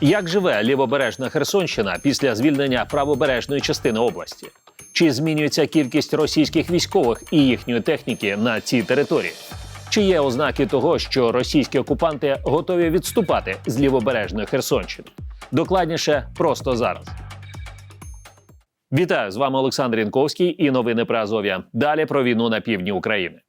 Як живе лівобережна Херсонщина після звільнення правобережної частини області? Чи змінюється кількість російських військових і їхньої техніки на цій території? Чи є ознаки того, що російські окупанти готові відступати з лівобережної Херсонщини? Докладніше просто зараз. Вітаю з вами Олександр Янковський і новини про Азов'я. Далі про війну на півдні України.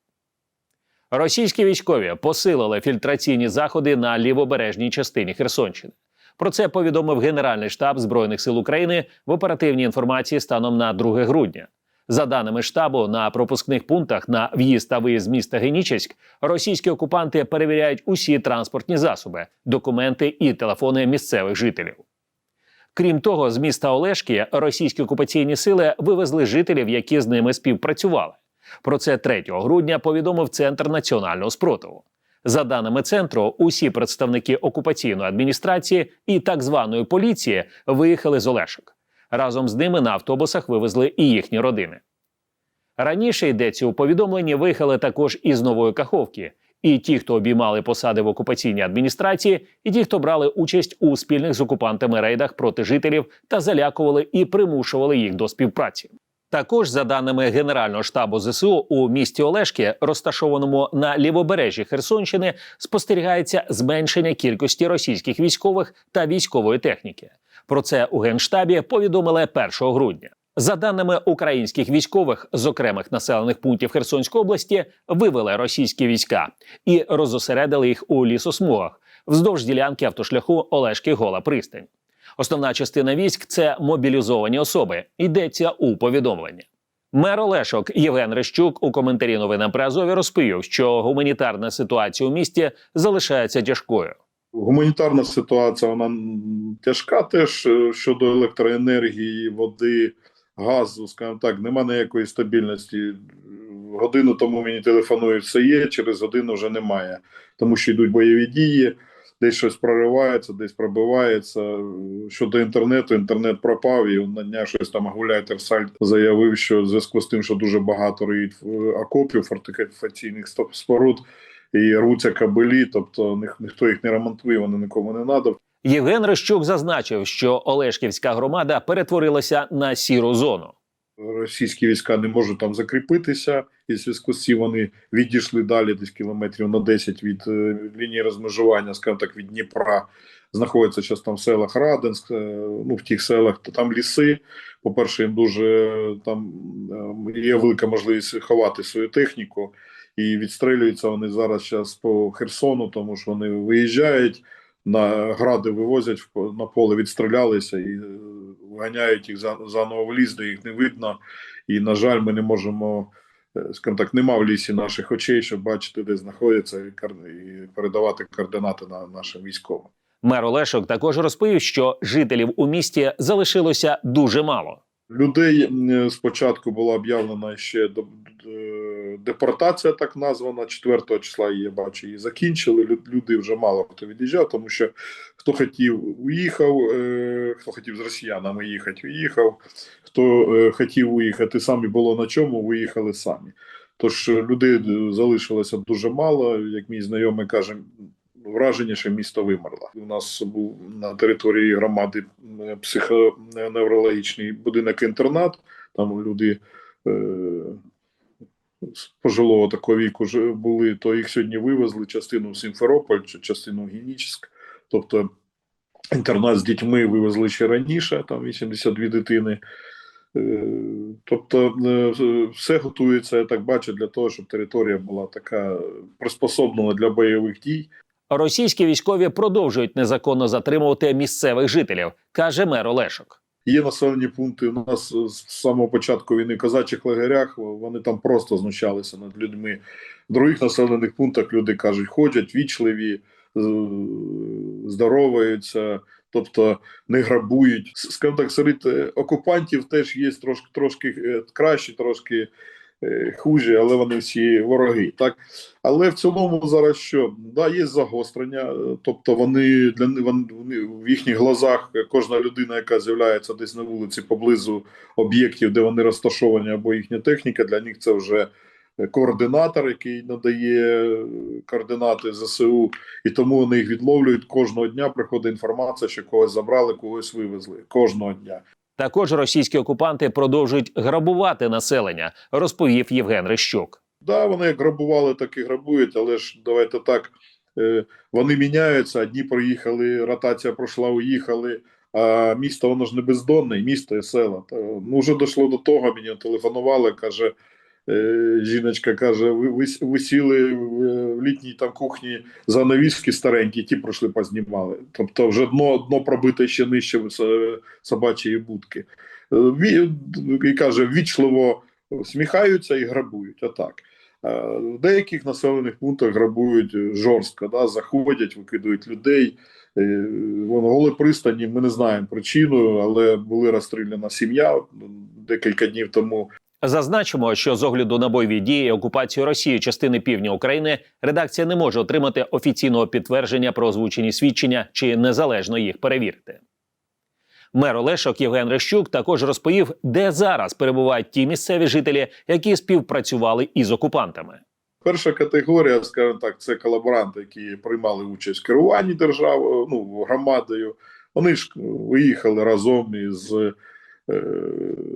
Російські військові посилили фільтраційні заходи на лівобережній частині Херсонщини. Про це повідомив Генеральний штаб Збройних сил України в оперативній інформації станом на 2 грудня. За даними штабу, на пропускних пунктах на в'їзд та виїзд міста Генічеськ російські окупанти перевіряють усі транспортні засоби, документи і телефони місцевих жителів. Крім того, з міста Олешки російські окупаційні сили вивезли жителів, які з ними співпрацювали. Про це 3 грудня повідомив Центр національного спротиву. За даними центру, усі представники окупаційної адміністрації і так званої поліції виїхали з Олешок. Разом з ними на автобусах вивезли і їхні родини. Раніше йдеться у повідомленні виїхали також із Нової Каховки. І ті, хто обіймали посади в окупаційній адміністрації, і ті, хто брали участь у спільних з окупантами рейдах проти жителів та залякували і примушували їх до співпраці. Також, за даними Генерального штабу ЗСУ, у місті Олешки, розташованому на лівобережжі Херсонщини, спостерігається зменшення кількості російських військових та військової техніки. Про це у генштабі повідомили 1 грудня. За даними українських військових з окремих населених пунктів Херсонської області, вивели російські війська і розосередили їх у лісосмугах вздовж ділянки автошляху Олешки Гола Пристань. Основна частина військ це мобілізовані особи. Йдеться у повідомленні. Мер Олешок Євген Рещук у коментарі новинам при Азові розповів, що гуманітарна ситуація у місті залишається тяжкою. Гуманітарна ситуація вона тяжка теж е, щодо електроенергії, води, газу, скажімо так, нема ніякої стабільності. Годину тому мені телефонують, все є, через годину вже немає, тому що йдуть бойові дії, десь щось проривається, десь пробивається. Щодо інтернету, інтернет пропав, і на дня щось там гуляє Терсаль заявив, що в зв'язку з тим, що дуже багато риють е, окопів, фортифікаційних споруд, і рвуться кабелі, тобто ніх- ніхто їх не ремонтує, вони нікому не надо. Євген Рещук зазначив, що Олешківська громада перетворилася на сіру зону. Російські війська не можуть там закріпитися, і в зв'язку з цим вони відійшли далі десь кілометрів на 10 від е, лінії розмежування, скажімо так, від Дніпра. Знаходяться зараз там в селах Раденськ, е, ну в тих селах, то там ліси. По-перше, їм дуже е, там є велика можливість ховати свою техніку, і відстрілюються вони зараз зараз по Херсону, тому що вони виїжджають. На гради вивозять на поле, відстрілялися і е, вганяють їх за- заново в ліс, де їх не видно. І, на жаль, ми не можемо, е, скажімо так, нема в лісі наших очей, щоб бачити, де знаходяться, і, передавати координати на нашим військовим. Мер Олешок також розповів, що жителів у місті залишилося дуже мало. Людей спочатку була об'явлена ще до- депортація, так названа. 4 числа її бачу, її закінчили. Люди вже мало хто від'їжджав, тому що хто хотів, уїхав, е, хто хотів з росіянами їхати, уїхав. Хто е, хотів уїхати, самі було на чому, виїхали самі. Тож е, людей залишилося дуже мало. Як мій знайомий каже, враження, що місто вимерло. У нас був на території громади психоневрологічний будинок-інтернат. Там люди пожилого такого віку ж були, то їх сьогодні вивезли частину в Сімферополь, частину в Генічськ. Тобто інтернат з дітьми вивезли ще раніше, там 82 дитини. Е, Тобто е, все готується, я так бачу, для того, щоб територія була така приспособлена для бойових дій. Російські військові продовжують незаконно затримувати місцевих жителів, каже мер Олешок. Є населені пункти у нас з самого початку війни в козачих лагерях. Вони там просто знущалися над людьми. В других населених пунктах люди кажуть, ходять вічливі, здороваються, тобто не грабують. Скажімо так, серед е, окупантів теж є трошки трошки краще, кращі, трошки е, хужі, але вони всі вороги. Так але в цілому зараз що да є загострення, е, тобто вони для ни- вони, в їхніх глазах е, кожна людина, яка з'являється десь на вулиці поблизу об'єктів, де вони розташовані, або їхня техніка, для них це вже координатор, який надає е, координати ЗСУ, і тому вони їх відловлюють кожного дня. Приходить інформація, що когось забрали, когось вивезли кожного дня. Також російські окупанти продовжують грабувати населення, розповів Євген Рищук. Да, вони як грабували, так і грабують, але ж давайте так. е, Вони міняються. Одні проїхали, ротація пройшла, уїхали. А місто воно ж не бездонне, місто і села. Ну, вже дійшло до того, мені телефонували, каже, жіночка каже: ви, ви, ви сіли в, літній там кухні занавіски старенькі, ті пройшли, познімали. Тобто вже дно, дно пробите ще нижче собачої будки. Е, І каже, вічливо сміхаються і грабують. Отак. Е, В деяких населених пунктах грабують жорстко, да, заходять, викидують людей. Е, Вон голи пристані, ми не знаємо причину, але були розстріляна сім'я декілька днів тому. Зазначимо, що з огляду на бойові дії і окупацію Росії частини півдня України редакція не може отримати офіційного підтвердження про озвучені свідчення чи незалежно їх перевірити. Мер Олешок Євген Рещук також розповів, де зараз перебувають ті місцеві жителі, які співпрацювали із окупантами. Перша категорія, скажімо так, це колаборанти, які приймали участь в керуванні державою, ну, громадою. Вони ж виїхали разом із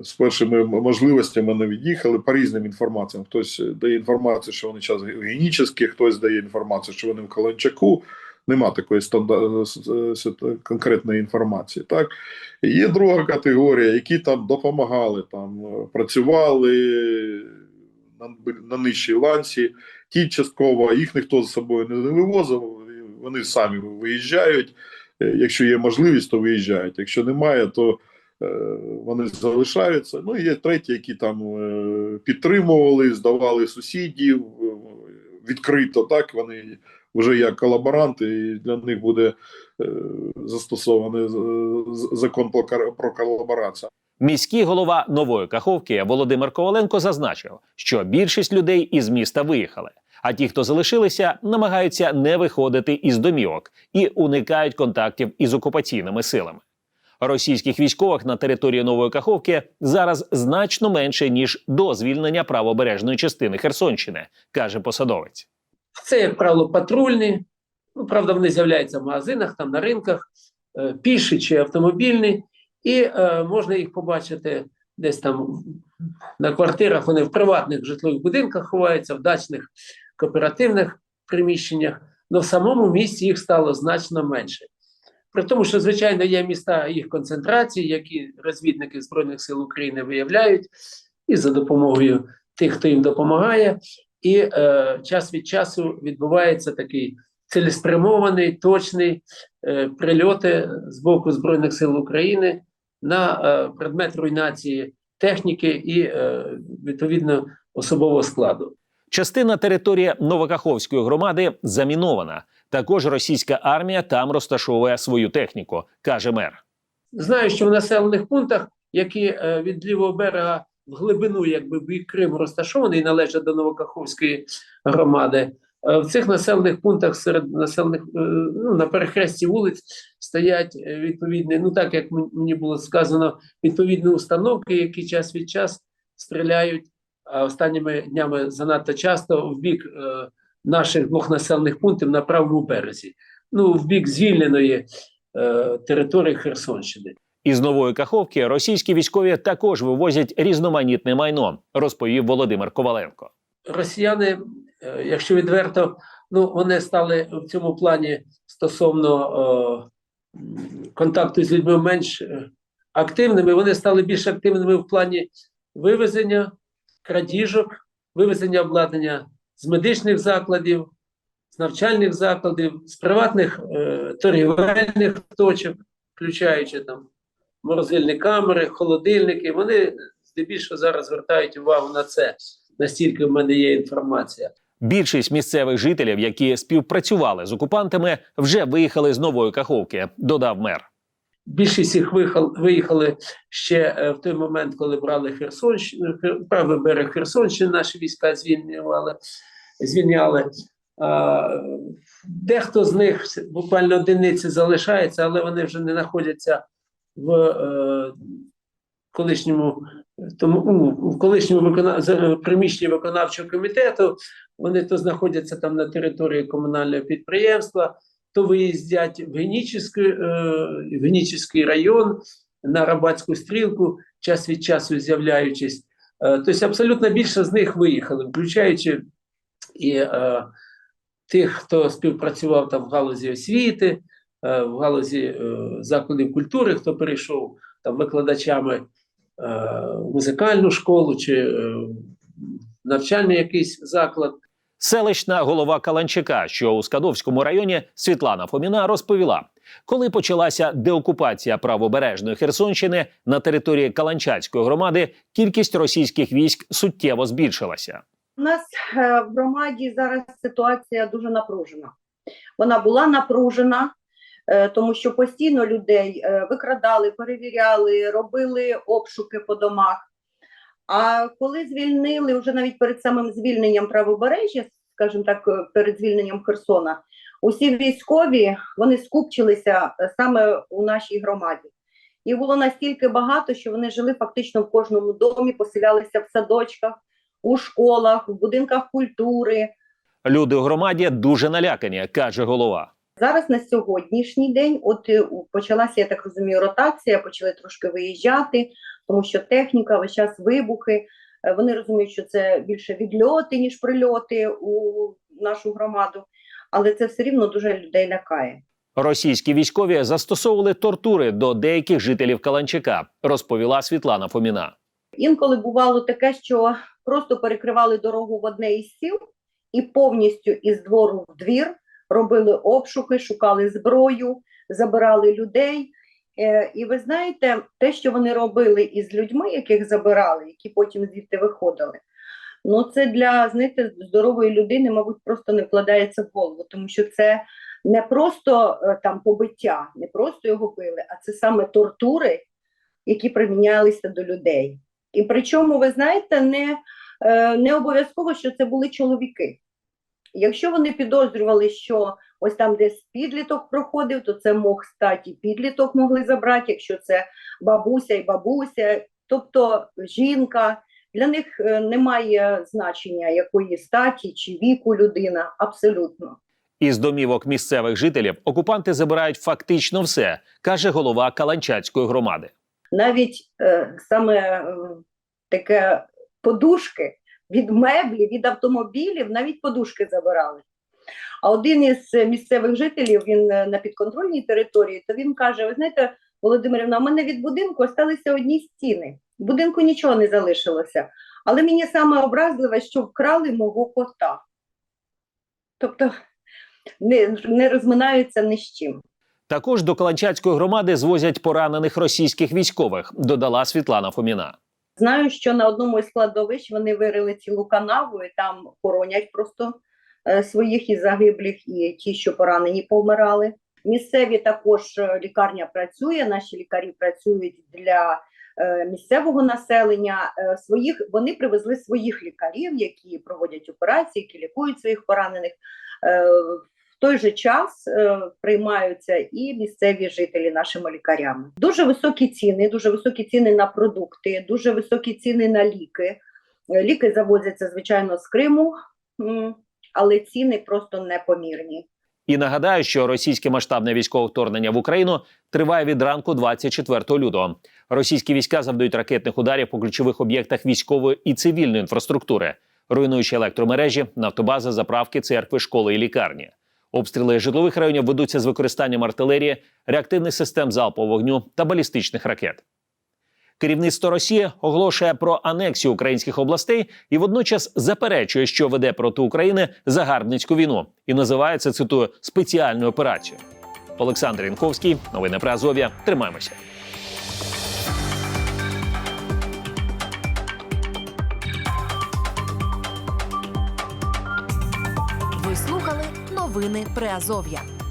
з першими можливостями не від'їхали по різним інформаціям. Хтось дає інформацію, що вони час гігієнічні, хтось дає інформацію, що вони в Каланчаку. Нема такої стандар... конкретної інформації. Так є друга категорія, які там допомагали, там працювали на, на нижчій ланці. Ті частково їх ніхто за собою не вивозив. Вони самі виїжджають. Е, Якщо є можливість, то виїжджають. Якщо немає, то е, вони залишаються. Ну і є треті, які там е, підтримували, здавали сусідів е, відкрито. Так вони вже як колаборанти, і для них буде е, застосований закон про колаборацію. Міський голова нової Каховки Володимир Коваленко зазначив, що більшість людей із міста виїхали, а ті, хто залишилися, намагаються не виходити із домівок і уникають контактів із окупаційними силами. Російських військових на території нової Каховки зараз значно менше ніж до звільнення правобережної частини Херсонщини, каже посадовець. Це, як правило, патрульні. Ну, правда, вони з'являються в магазинах, там на ринках, е, піші чи автомобільні, і е, можна їх побачити десь там на квартирах. Вони в приватних житлових будинках ховаються, в дачних кооперативних приміщеннях. але в самому місті їх стало значно менше. При тому, що, звичайно, є міста їх концентрації, які розвідники Збройних сил України виявляють, і за допомогою тих, хто їм допомагає. І е, час від часу відбувається такий цілеспрямований, точний е, прильоти з боку Збройних сил України на е, предмет руйнації техніки і е, відповідно особового складу. Частина території Новокаховської громади замінована. Також російська армія там розташовує свою техніку, каже мер. Знаю, що в населених пунктах, які е, від лівого берега в глибину, якби бік Криму розташований, належать до Новокаховської громади. е, В цих населених пунктах серед населених е, ну, на перехресті вулиць стоять відповідні, ну так як мені було сказано, відповідні установки, які час від час стріляють. Останніми днями занадто часто в бік наших двох населених пунктів на правому березі, ну в бік звільненої е, території Херсонщини. Із нової каховки російські військові також вивозять різноманітне майно, розповів Володимир Коваленко. Росіяни, е, якщо відверто, ну вони стали в цьому плані стосовно е, контакту з людьми менш е, активними. Вони стали більш активними в плані вивезення крадіжок, вивезення обладнання з медичних закладів, з навчальних закладів, з приватних е, торгівельних точок, включаючи там морозильні камери, холодильники. Вони здебільшого зараз звертають увагу на це. Настільки в мене є інформація. Більшість місцевих жителів, які співпрацювали з окупантами, вже виїхали з нової каховки, додав мер. Більшість їх виїхали, ще е, в той момент, коли брали Херсонщину, Хер- правий берег Херсонщини, наші війська звільняли. Звільняли. Дехто з них буквально одиниці залишається, але вони вже не знаходяться в е, колишньому тому в колишньому викона... за- приміщенні виконавчого комітету вони то знаходяться там на території комунального підприємства, то виїздять в Генічеський, е, в Генічеський район на Рабатську стрілку, час від часу з'являючись. Е, тобто абсолютно більше з них виїхали, включаючи і е, тих, хто співпрацював там в галузі освіти, е, в галузі е, закладів культури, хто перейшов там викладачами е, музикальну школу чи е, навчальний якийсь заклад. Селищна голова Каланчика, що у Скадовському районі Світлана Фоміна розповіла, коли почалася деокупація правобережної Херсонщини на території Каланчацької громади, кількість російських військ суттєво збільшилася. У нас е, в громаді зараз ситуація дуже напружена. Вона була напружена, е, тому що постійно людей е, викрадали, перевіряли, робили обшуки по домах. А коли звільнили, вже навіть перед самим звільненням правобережжя, скажімо так, перед звільненням Херсона, усі військові вони скупчилися саме у нашій громаді. Їх було настільки багато, що вони жили фактично в кожному домі, поселялися в садочках у школах, в будинках культури. Люди у громаді дуже налякані, каже голова. Зараз на сьогоднішній день, от е, почалася, я так розумію, ротація, почали трошки виїжджати, тому що техніка, весь час вибухи. Е, Вони розуміють, що це більше відльоти, ніж прильоти у нашу громаду, але це все рівно дуже людей лякає. Російські військові застосовували тортури до деяких жителів Каланчика, розповіла Світлана Фоміна. Інколи бувало таке, що просто перекривали дорогу в одне із сіл і повністю із двору в двір робили обшуки, шукали зброю, забирали людей. Е, і ви знаєте, те, що вони робили із людьми, яких забирали, які потім звідти виходили, ну це для знаєте, здорової людини, мабуть, просто не вкладається в голову, тому що це не просто е, там побиття, не просто його били, а це саме тортури, які примінялися до людей. І причому, ви знаєте, не, е, не обов'язково, що це були чоловіки. Якщо вони підозрювали, що ось там десь підліток проходив, то це мог стати підліток могли забрати, якщо це бабуся і бабуся, тобто жінка. Для них е, немає значення якої статі чи віку людина, абсолютно. Із домівок місцевих жителів окупанти забирають фактично все, каже голова Каланчацької громади. Навіть е, саме е, таке подушки від меблів, від автомобілів, навіть подушки забирали. А один із місцевих жителів, він е, на підконтрольній території, то він каже: Ви знаєте, Володимирівна, у мене від будинку залишилися одні стіни. В будинку нічого не залишилося. Але мені саме образливе, що вкрали мого кота. Тобто не, не розминаються ні з чим. Також до Каланчацької громади звозять поранених російських військових, додала Світлана Фоміна. Знаю, що на одному із складовищ вони вирили цілу канаву і там хоронять просто е, своїх і загиблих, і ті, що поранені, повмирали. Місцеві також е, лікарня працює. Наші лікарі працюють для е, місцевого населення. Своїх вони привезли своїх лікарів, які проводять операції, які лікують своїх поранених. Той же час е, приймаються і місцеві жителі нашими лікарями. Дуже високі ціни, дуже високі ціни на продукти, дуже високі ціни на ліки. Е, Ліки завозяться, звичайно, з Криму, але ціни просто непомірні. І нагадаю, що російське масштабне військове вторгнення в Україну триває від ранку 24 лютого. Російські війська завдають ракетних ударів по ключових об'єктах військової і цивільної інфраструктури, руйнуючи електромережі, нафтобази, заправки, церкви, школи і лікарні. Обстріли житлових районів ведуться з використанням артилерії, реактивних систем залпового вогню та балістичних ракет. Керівництво Росії оголошує про анексію українських областей і водночас заперечує, що веде проти України загарбницьку війну, і називає це цитую спеціальною операцією. Олександр Інковський, новини про Азов'я. Тримаємося. Новини Приазов'я.